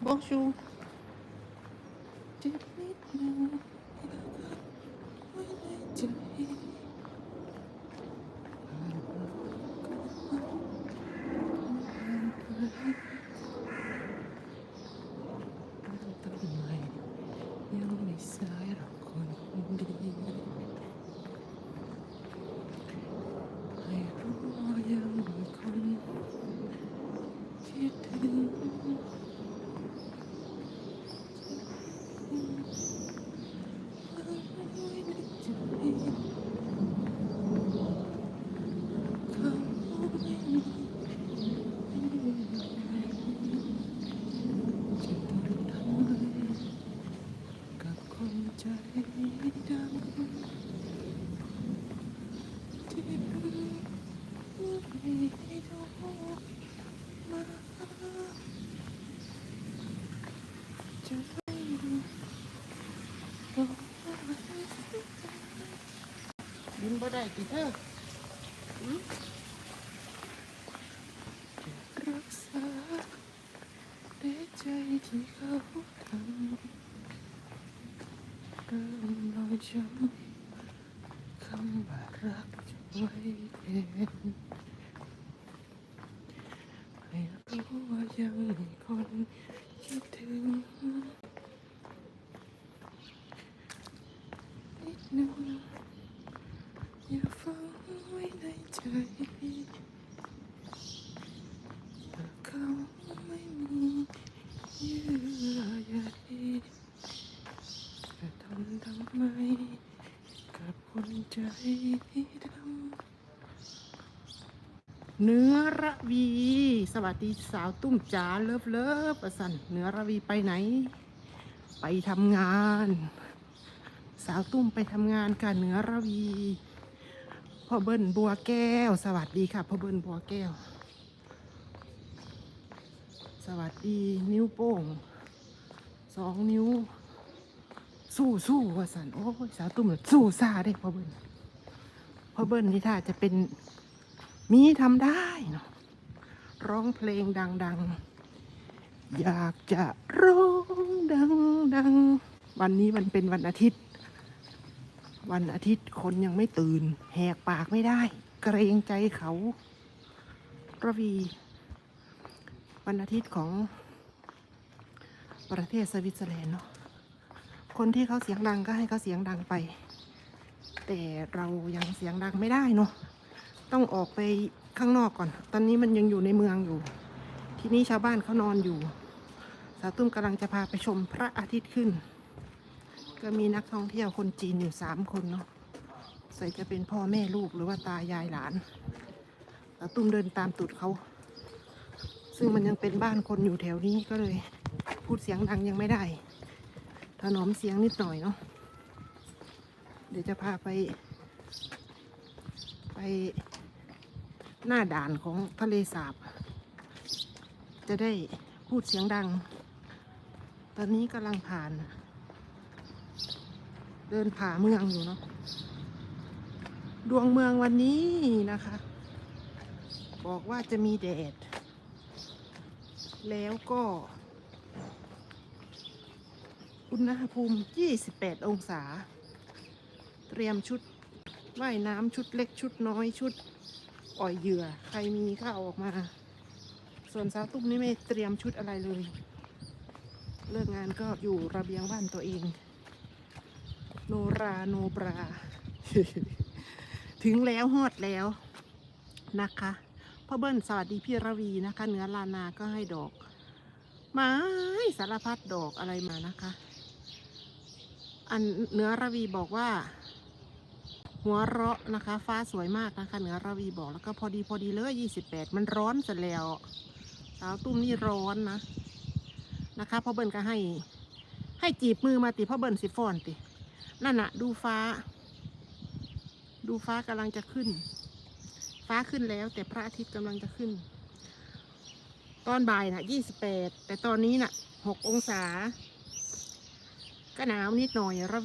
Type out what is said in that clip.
Bonjour. 있어요. บินบ่ได้ติเธอรักษาได้ใจที่เขาทำเริ่มลอยช้ำคำว่ารักจะไว้เอง ห้รู้ว่ายังคนคิดถึงนิดนึงอย่าฟังไว้ในใจแต่เขาไม่มีเยื่อใยจะทำทำไมกับคนใจที่ดำ เนื้อระวี สวัสดีสาวตุ้มจ๋าเลิฟเลิฟประสันเนื้อระวีไปไหน ไปทำงาน สาวตุ้มไปทำงานกับเนื้อระวีพ่อเบิ้ลบัวแก้ว สวัสดีค่ะพ่อเบิ้ลบัวแก้ว สวัสดีนิ้วโป้งสองนิ้ว สู้สู้ว่าสันโอ้ยสาวตุ้มสู้ซาได้พ่อเบิ้ลพ่อเบิ้ลนี่ถ้าจะเป็น มีทำได้เนาะร้องเพลงดัง ๆ อยากจะร้องดัง ๆ วันนี้มันเป็นวันอาทิตย์ วันอาทิตย์คนยังไม่ตื่น แหกปากไม่ได้ เกรงใจเขาระวีวันอาทิตย์ของประเทศสวิตเซอร์แลนด์เนาะคนที่เขาเสียงดังก็ให้เขาเสียงดังไป แต่เรายังเสียงดังไม่ได้เนาะ ต้องออกไปข้างนอกก่อน ตอนนี้มันยังอยู่ในเมืองอยู่ ที่นี้ชาวบ้านเขานอนอยู่ สาวตุ้มกำลังจะพาไปชมพระอาทิตย์ขึ้น ก็มีนักท่องเที่ยวคนจีนอยู่สามคนเนาะใส่จะเป็นพ่อแม่ลูกหรือว่าตายายหลานสาวตุ้มเดินตามตูดเขา ซึ่งมันยังเป็นบ้านคนอยู่แถวนี้ก็เลย พูดเสียงดังยังไม่ได้ ถนอมเสียงนิดหน่อยเนาะเดี๋ยวจะพาไป ไป หน้าด่านของทะเลสาบ จะได้พูดเสียงดัง ตอนนี้กำลังผ่าน เดินผ่าเมืองอยู่เนาะดวงเมืองวันนี้นะคะ บอกว่าจะมีแดด แล้วก็ อุณหภูมิ 28 องศา เตรียมชุดว่ายน้ำชุดเล็กชุดน้อยชุด อ่อยเหยื่อ ใครมีก็เอาออกมา ส่วนสาวตุ้มนี่ไม่เตรียมชุดอะไรเลย เลิกงานก็อยู่ระเบียงบ้านตัวเอง โนราโนบรา ถึงแล้วฮอดแล้วนะคะพ่อเบิ้ลสวัสดีพี่ระวีนะคะ เนื้อลานาก็ให้ดอกไม้สารพัดดอกอะไรมานะคะ อันเนื้อระวีบอกว่า หัวเราะนะคะ ฟ้าสวยมากนะคะเหนือราวีบอกแล้วก็พอดีพอดีเลยยี่สิบแปดมันร้อนเสร็จแล้วสาวตุ้มนี่ร้อนนะนะคะพ่อเบิ้ลก็ให้ ให้จีบมือมาติพ่อเบิ้ลสิฟอนตินั่นน่ะ ดูฟ้า ดูฟ้ากำลังจะขึ้น ฟ้าขึ้นแล้ว แต่พระอาทิตย์กำลังจะขึ้น ตอนบ่ายน่ะยี่สิบแปดแต่ตอนนี้น่ะหกองศา ก็หนาวนิดหน่อยระวี